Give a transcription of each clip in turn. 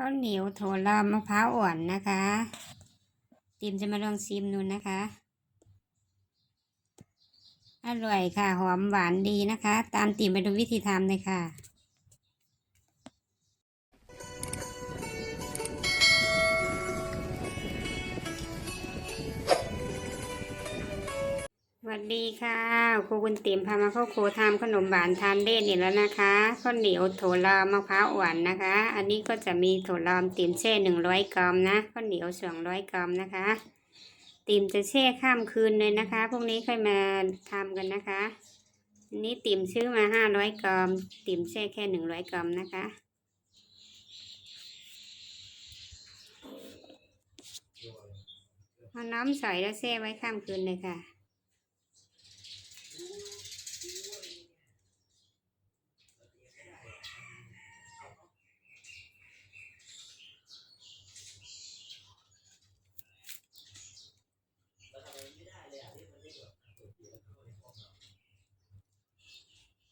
ข้าวเหนียวโถลามะพร้าวอ่อนนะคะติมจะมาลองชิมดูนะคะ อร่อยค่ะ หอมหวานดีนะคะ ตามติมไปดูวิธีทำเลยค่ะ ดีค่ะครูคุณติ๋มพามาเข้าครัวทำขนมหวานทานเล่นนี่แล้วนะคะข้าวเหนียวโถลามะพร้าวอ่อนนะคะ อันนี้ก็จะมีโถลามติ๋มแช่หนึ่งร้อยกรัมนะข้าวเหนียวสองร้อยกรัมนะคะ ติ๋มจะแช่ข้ามคืนเลยนะคะพรุ่งนี้ค่อยมาทำกันนะคะอันนี้ติ๋มซื้อมาห้าร้อยกรัม ติ๋มแช่แค่หนึ่งร้อยกรัมนะคะเอาน้ำใส่แล้วแช่ไว้ข้ามคืนเลยค่ะ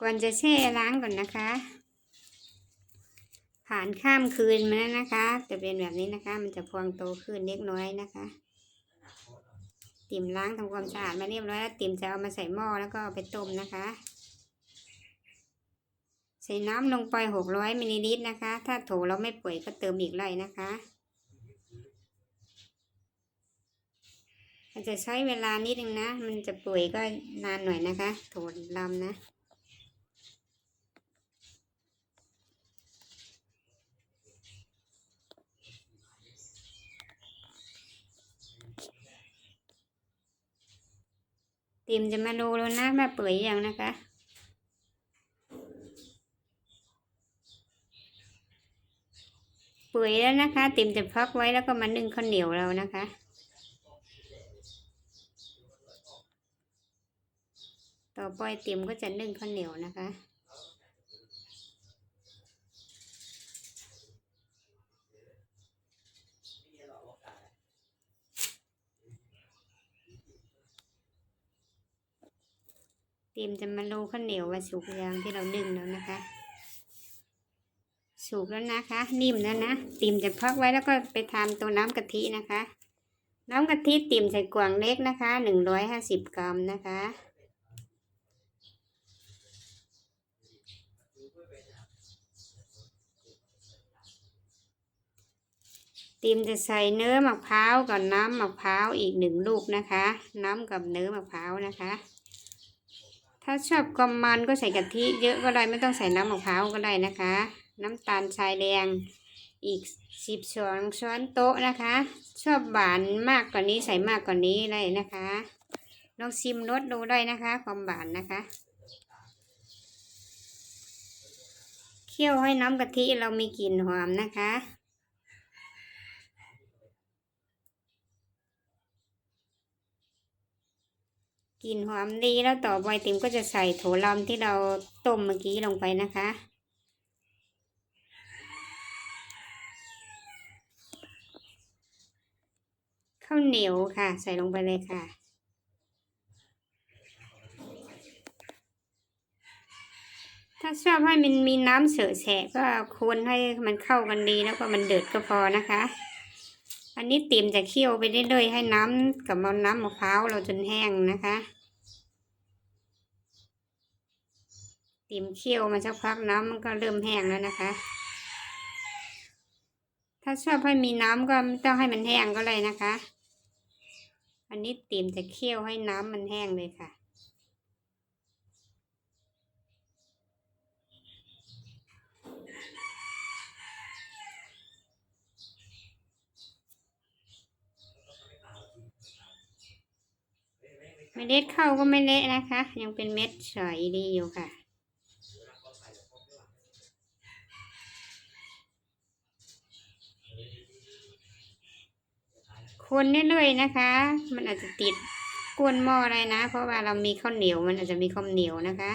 ก่อนจะแช่ล้างก่อนนะคะ ผ่านข้ามคืนมาแล้วนะคะ จะเป็นแบบนี้นะคะ มันจะพวงโตขึ้นเล็กน้อยนะคะ ติ่มล้างทำความสะอาดมาเรียบร้อยแล้วติ่มจะเอามาใส่หม้อแล้วก็เอาไปต้มนะคะใส่น้ำลงไปหกร้อยมิลลิลิตรนะคะ ถ้าโถเราไม่ป่วยก็เติมอีกไรนะคะอาจจะใช้เวลานิดนึงนะ มันจะป่วยก็นานหน่อยนะคะ โถลำนะ เต็มจะมาดูแล้วนะว่าเปื่อยยังนะคะ เปื่อยแล้วนะคะ เต็มจะพักไว้แล้วก็มานึ่งข้าวเหนียวเรานะคะต่อไปเต็มก็จะนึ่งข้าวเหนียวนะคะ เตรียมจะมาโรข้าวเหนียวว่าสุกยังที่เรานึ่งแล้วนะคะ สุกแล้วนะคะ นิ่มแล้วนะเติ่มจะพักไว้แล้วก็ไปทำตัวน้ำกะทินะคะ น้ำกะทิเติ่มใส่กวางเล็กนะคะหนึ่งร้อยห้าสิบกรัมนะคะติมจะใส่เนื้อมะพร้าวกับน้ำมะพร้าวอีกหนึ่งลูกนะคะ น้ำกับเนื้อมะพร้าวนะคะ ถ้าชอบความมันก็ใส่กะทิเยอะก็ได้ไม่ต้องใส่น้ำมะพร้าวก็ได้นะคะ น้ำตาลทรายแดงอีกสิบช้อนช้อนโต๊ะนะคะ ชอบหวานมากกว่านี้ใส่มากกว่านี้ได้นะคะลองชิมรสดูได้นะคะ ความหวานนะคะเคี่ยวให้น้ำกะทิเรามีกลิ่นหอมนะคะ กลิ่นหอมดีแล้วต่อไปติ๋มก็จะใส่โถลำที่เราต้มเมื่อกี้ลงไปนะคะ ข้าวเหนียวค่ะ ใส่ลงไปเลยค่ะถ้าชอบให้มันมีน้ำเสอะแฉะก็คนให้มันเข้ากันดีแล้วก็มันเดือดก็พอนะคะ อันนี้ติ๋มจะเคี่ยวไปเรื่อยๆให้น้ำกับน้ำมะพร้าวเราจนแห้งนะคะ ติ่มเคี่ยวมาสักพักน้ำมันก็เริ่มแห้งแล้วนะคะ ถ้าชอบให้มีน้ำก็ไม่ต้องให้มันแห้งก็เลยนะคะ อันนี้ติ่มจะเคี่ยวให้น้ำมันแห้งเลยค่ะ เมล็ดเข้าก็ไม่เละนะคะ ยังเป็นเม็ดใสดีอยู่ค่ะ คนเรื่อยๆนะคะ มันอาจจะติดก้วนหม้ออะไรนะ เพราะว่าเรามีข้าวเหนียวมันอาจจะมีความเหนียวนะคะ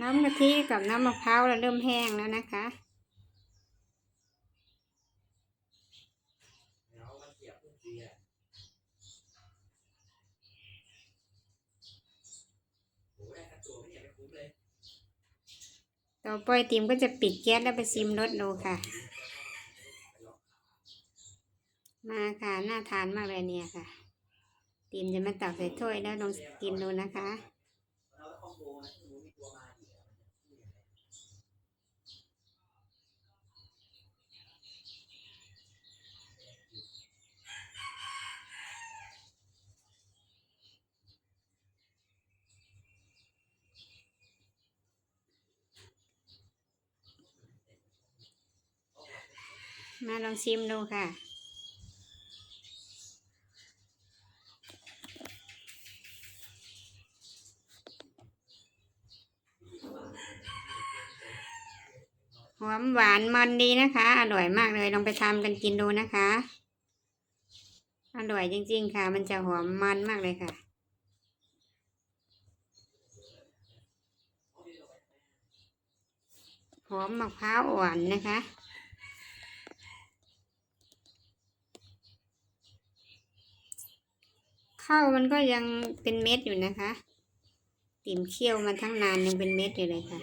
น้ำกะทิกับน้ำมะพร้าวเราเริ่มแห้งแล้วนะคะ ต่อไปติมก็จะปิดแก๊สแล้วไปซิมรสดูค่ะ มาค่ะน่าทานมากเลยเนี่ยค่ะติมจะมาตักใส่ถ้วยแล้วลองกินดูนะคะ มาลองชิมดูค่ะ หอมหวานมันดีนะคะ อร่อยมากเลยลองไปทำกันกินดูนะคะ อร่อยจริง ๆ ค่ะ มันจะหอมมันมากเลยค่ะหอมมะพร้าวอ่อนนะคะ ข้าวมันก็ยังเป็นเม็ดอยู่นะคะ ติ่มเคี่ยวมาทั้งนานยังเป็นเม็ดอยู่เลยค่ะ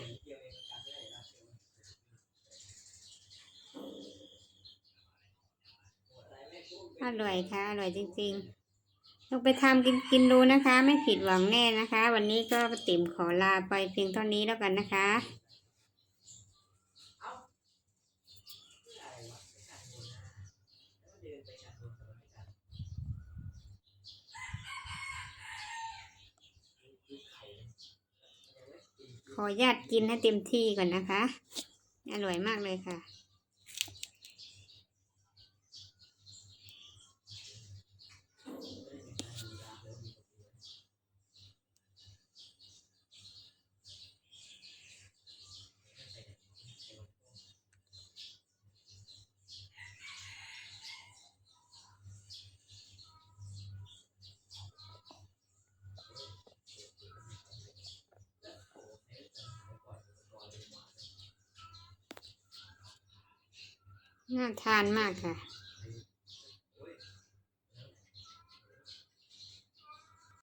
อร่อยค่ะอร่อยจริงๆลองไปทำกินกินดูนะคะ ไม่ผิดหวังแน่นะคะ วันนี้ก็ติ่มขอลาไปเพียงเท่านี้แล้วกันนะคะ ขอญาตกินให้เต็มที่ก่อนนะคะ อร่อยมากเลยค่ะ น่าทานมากค่ะ